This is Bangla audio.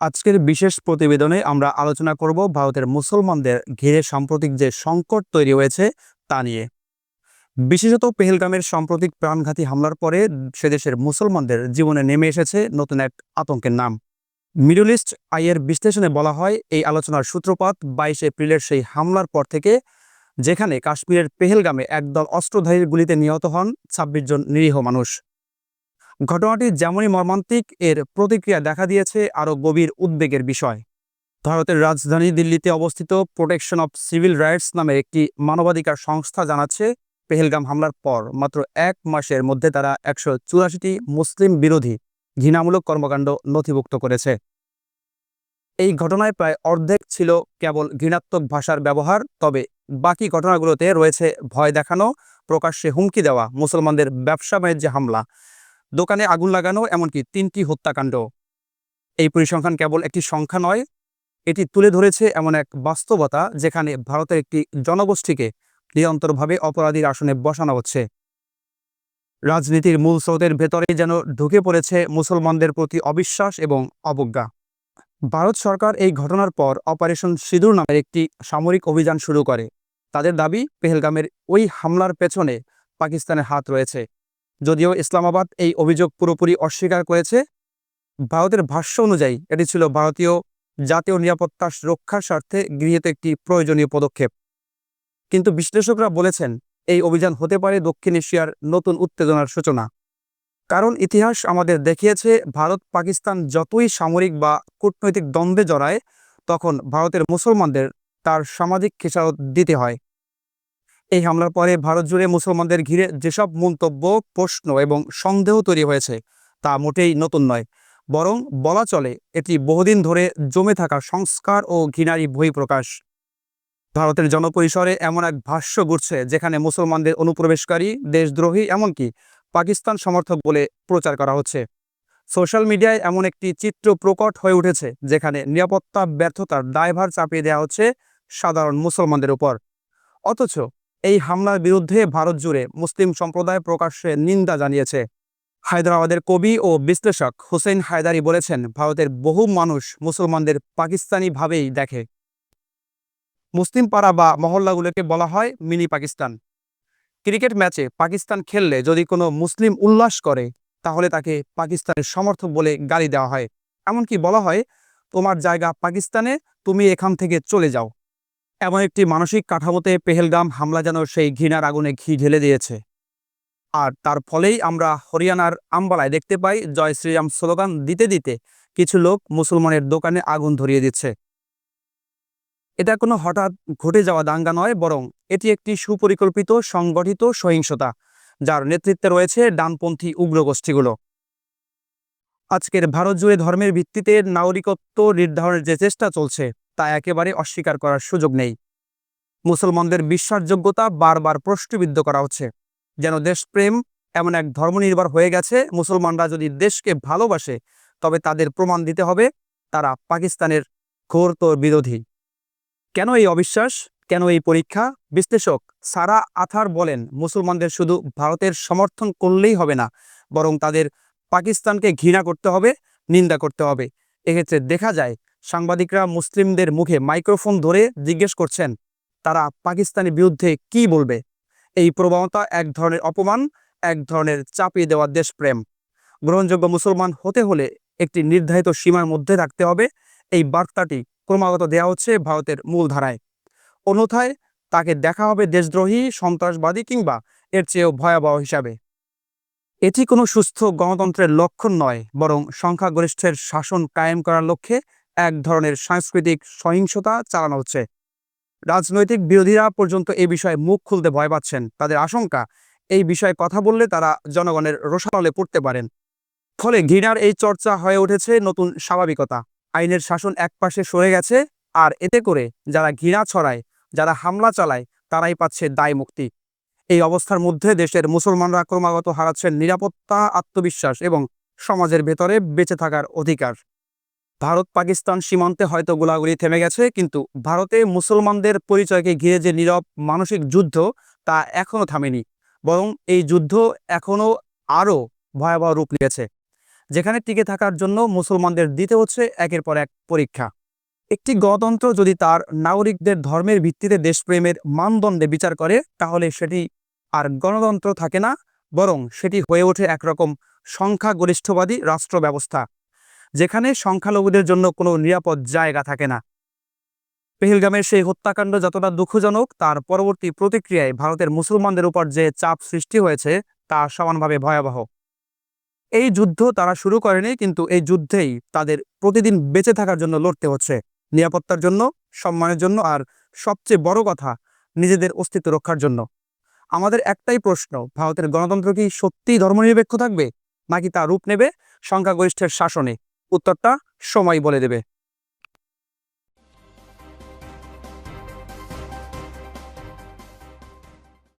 আজকের বিশেষ প্রতিবেদনে আমরা আলোচনা করব ভারতের মুসলমানদের ঘিরে সাম্প্রতিক যে সংকট তৈরি হয়েছে তা নিয়ে। বিশেষত পেহেলগামের সাম্প্রতিক প্রাণঘাতী হামলার পরে সেদেশের মুসলমানদের জীবনে নেমে এসেছে নতুন এক আতঙ্কের নাম। মিডল ইস্ট আইয়ের বিশ্লেষণে বলা হয়, এই আলোচনার সূত্রপাত বাইশ এপ্রিলের সেই হামলার পর থেকে, যেখানে কাশ্মীরের পেহেলগামে একদল অস্ত্রধারীর গুলিতে নিহত হন ছাব্বিশ জন নিরীহ মানুষ। ঘটনাটি যেমনই মর্মান্তিক, এর প্রতিক্রিয়া দেখা দিয়েছে আরও গভীর উদ্বেগের বিষয়। ভারতের রাজধানী দিল্লিতে অবস্থিত প্রোটেকশন অফ সিভিল রাইটস নামে একটি মানবাধিকার সংস্থা জানাচ্ছে, পেহেলগাম হামলার পর মাত্র এক মাসের মধ্যে তারা একশো চুরাশিটি মুসলিম বিরোধী ঘৃণামূলক কর্মকাণ্ড নথিভুক্ত করেছে। এই ঘটনায় প্রায় অর্ধেক ছিল কেবল ঘৃণাত্মক ভাষার ব্যবহার, তবে বাকি ঘটনাগুলোতে রয়েছে ভয় দেখানো, প্রকাশ্যে হুমকি দেওয়া মুসলমানদের ব্যবসা বাণিজ্যে হামলা। দোকানে আগুন লাগানো, এমনকি তিনটি হত্যাকাণ্ড। এই পরিসংখ্যান কেবল একটি সংখ্যা নয়, এটি তুলে ধরেছে এমন এক বাস্তবতা যেখানে ভারতের একটি জনগোষ্ঠীকে নিরন্তরভাবে অপরাধীর আসনে বসানো হচ্ছে। রাজনীতির মূল স্রোতের ভেতরেই যেন ঢুকে পড়েছে মুসলমানদের প্রতি অবিশ্বাস এবং অবজ্ঞা। ভারত সরকার এই ঘটনার পর অপারেশন সিঁদুর নামের একটি সামরিক অভিযান শুরু করে। তাদের দাবি, পেহেলগামের ওই হামলার পেছনে পাকিস্তানের হাত রয়েছে। যদিও ইসলামাবাদ এই অভিযোগ পুরোপুরি অস্বীকার করেছে, ভারতের ভাষ্য অনুযায়ী এটি ছিল ভারতীয় জাতীয় নিরাপত্তা রক্ষার স্বার্থে গৃহীত একটি প্রয়োজনীয় পদক্ষেপ। কিন্তু বিশ্লেষকরা বলেছেন, এই অভিযান হতে পারে দক্ষিণ এশিয়ার নতুন উত্তেজনার সূচনা। কারণ ইতিহাস আমাদের দেখিয়েছে, ভারত পাকিস্তান যতই সামরিক বা কূটনৈতিক দ্বন্দ্বে জড়ায়, তখন ভারতের মুসলমানদের তার সামাজিক খেসারত দিতে হয়। এই হামলার পরে ভারত জুড়ে মুসলমানদের ঘিরে যেসব মন্তব্য, প্রশ্ন এবং সন্দেহ তৈরি হয়েছে, তা মোটেই নতুন নয়। বরং বলা চলে, এটি বহুদিন ধরে জমে থাকা সংস্কার ও ঘৃণারই বহিঃপ্রকাশ। ভারতের জনপরিসরে এমন এক ভাষ্য ঘুরছে, যেখানে মুসলমানদের অনুপ্রবেশকারী, দেশদ্রোহী এমনকি পাকিস্তান সমর্থক বলে প্রচার করা হচ্ছে। সোশ্যাল মিডিয়ায় এমন একটি চিত্র প্রকট হয়ে উঠেছে, যেখানে নিরাপত্তা ব্যর্থতার দায়ভার চাপিয়ে দেওয়া হচ্ছে সাধারণ মুসলমানদের উপর। অথচ এই হামলার বিরুদ্ধে ভারত জুড়ে মুসলিম সম্প্রদায় প্রকাশ্যে নিন্দা জানিয়েছে। হায়দ্রাবাদের কবি ও বিশ্লেষক হুসেইন হায়দারি বলেছেন, ভারতের বহু মানুষ মুসলমানদের পাকিস্তানি ভাবেই দেখে। মুসলিম পাড়া বা মহল্লাগুলোকে বলা হয় মিনি পাকিস্তান। ক্রিকেট ম্যাচে পাকিস্তান খেললে যদি কোনো মুসলিম উল্লাস করে, তাহলে তাকে পাকিস্তানের সমর্থক বলে গালি দেওয়া হয়। এমনকি বলা হয়, তোমার জায়গা পাকিস্তানে, তুমি এখান থেকে চলে যাও। এমন একটি মানসিক কাঠামোতে পেহেলগাম হামলা যেন সেই ঘৃণার আগুনে ঘি ঢেলে দিয়েছে। আর তার ফলেই আমরা হরিয়ানার আম্বালায় দেখতে পাই, জয় শ্রীরাম স্লোগান দিতে দিতে কিছু লোক মুসলমানের দোকানে আগুন ধরিয়ে দিচ্ছে। এটা কোনো হঠাৎ ঘটে যাওয়া দাঙ্গা নয়, বরং এটি একটি সুপরিকল্পিত, সংগঠিত সহিংসতা, যার নেতৃত্বে রয়েছে ডানপন্থী উগ্রগোষ্ঠীগুলো। আজকের ভারত জুড়ে ধর্মের ভিত্তিতে নাগরিকত্ব নির্ধারণের যে চেষ্টা চলছে তা একেবারে অস্বীকার করার সুযোগ নেই। মুসলমানদের বিশ্বাসযোগ্যতা বারবার প্রশ্নবিদ্ধ করা হচ্ছে। যেন দেশপ্রেম এমন এক ধর্মনির্ভর হয়ে গেছে, মুসলমানরা যদি দেশকে ভালোবাসে, তবে তাদের প্রমাণ দিতে হবে তারা পাকিস্তানের ঘোরতর বিরোধী। কেন এই অবিশ্বাস? কেন এই পরীক্ষা? বিশ্লেষক সারা আথার বলেন, মুসলমানদের শুধু ভারতের সমর্থন করলেই হবে না, বরং তাদের পাকিস্তানকে ঘৃণা করতে হবে, নিন্দা করতে হবে। এক্ষেত্রে দেখা যায় সাংবাদিকরা মুসলিমদের মুখে মাইক্রোফোন ধরে জিজ্ঞেস করছেন, তারা পাকিস্তানের বিরুদ্ধে কি বলবে? এই প্রবণতা এক ধরনের অপমান, এক ধরনের চাপিয়ে দেওয়া দেশপ্রেম। গ্রহণযোগ্য মুসলমান হতে হলে একটি নির্ধারিত সীমার মধ্যে রাখতে হবে। এই বার্তাটি ক্রমাগত দেওয়া হচ্ছে ভারতের মূল ধারায় অন্যথায় তাকে দেখা হবে দেশদ্রোহী, সন্ত্রাসবাদী কিংবা এর চেয়েও ভয়াবহ হিসাবে। এটি কোনো সুস্থ গণতন্ত্রের লক্ষণ নয়, বরং সংখ্যাগরিষ্ঠের শাসন কায়েম করার লক্ষ্যে এক ধরনের সাংস্কৃতিক সহিংসতা চালানো হচ্ছে। রাজনৈতিক বিরোধীরা পর্যন্ত এই বিষয়ে মুখ খুলতে ভয় পাচ্ছেন। তাদের আশঙ্কা, এই বিষয়ে কথা বললে তারা জনগণের রোষানলে পড়তে পারেন। ফলে ঘৃণার এই চর্চা হয়ে উঠেছে নতুন স্বাভাবিকতা। আইনের শাসন একপাশে সরে গেছে, আর এতে করে যারা ঘৃণা ছড়ায়, যারা হামলা চালায়, তারাই পাচ্ছে দায় মুক্তি। এই অবস্থার মধ্যে দেশের মুসলমানরা ক্রমাগত হারাচ্ছেন নিরাপত্তা, আত্মবিশ্বাস এবং সমাজের ভেতরে বেঁচে থাকার অধিকার। ভারত পাকিস্তান সীমান্তে হয়তো গোলাগুলি থেমে গেছে, কিন্তু ভারতে মুসলমানদের পরিচয়কে ঘিরে যে নীরব মানসিক যুদ্ধ, তা এখনও থামেনি। বরং এই যুদ্ধ এখনও আরও ভয়াবহ রূপ নিয়েছে, যেখানে টিকে থাকার জন্য মুসলমানদের দিতে হচ্ছে একের পর এক পরীক্ষা। একটি গণতন্ত্র যদি তার নাগরিকদের ধর্মের ভিত্তিতে দেশপ্রেমের মানদণ্ডে বিচার করে, তাহলে সেটি আর গণতন্ত্র থাকে না, বরং সেটি হয়ে ওঠে একরকম সংখ্যাগরিষ্ঠবাদী রাষ্ট্র ব্যবস্থা যেখানে সংখ্যালঘুদের জন্য কোনো নিরাপদ জায়গা থাকে না। পেহেলগামের সেই হত্যাকাণ্ড যতটা দুঃখজনক, তার পরবর্তী প্রতিক্রিয়ায় ভারতের মুসলমানদের উপর যে চাপ সৃষ্টি হয়েছে, তা সমানভাবে ভয়াবহ। এই যুদ্ধ তারা শুরু করেনি, কিন্তু এই যুদ্ধেই তাদের প্রতিদিন বেঁচে থাকার জন্য লড়তে হচ্ছে। নিরাপত্তার জন্য, সম্মানের জন্য, আর সবচেয়ে বড় কথা, নিজেদের অস্তিত্ব রক্ষার জন্য। আমাদের একটাই প্রশ্ন, ভারতের গণতন্ত্র কি সত্যিই ধর্মনিরপেক্ষ থাকবে? নাকি তা রূপ নেবে সংখ্যাগরিষ্ঠের শাসনে? উত্তরটা সময় বলে দেবে।